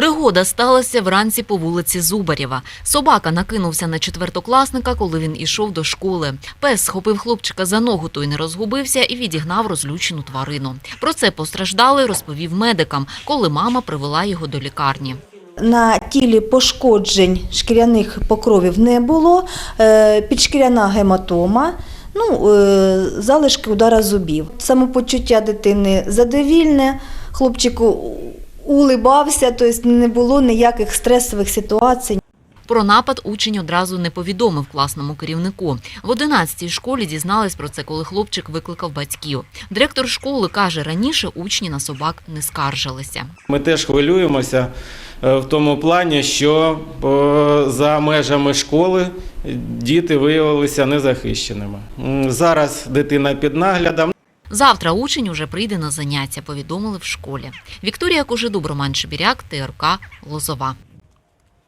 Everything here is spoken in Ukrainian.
Пригода сталася вранці по вулиці Зубарєва. Собака накинувся на четвертокласника, коли він ішов до школи. Пес схопив хлопчика за ногу, той не розгубився і відігнав розлючену тварину. Про це постраждалий розповів медикам, коли мама привела його до лікарні. На тілі пошкоджень шкіряних покровів не було, е, підшкіряна гематома, ну, е, залишки удара зубів. Самопочуття дитини задовільне, хлопчик у- улибався, тобто не було ніяких стресових ситуацій. Про напад учень одразу не повідомив класному керівнику. В 11-й школі дізнались про це, коли хлопчик викликав батьків. Директор школи каже, раніше учні на собак не скаржилися. Ми теж хвилюємося е, в тому плані, що е, за межами школи діти виявилися незахищеними. Зараз дитина під наглядом. Завтра учень уже прийде на заняття, повідомили в школі. Вікторія Кожедуб, Роман Шибіряк, ТРК Лозова.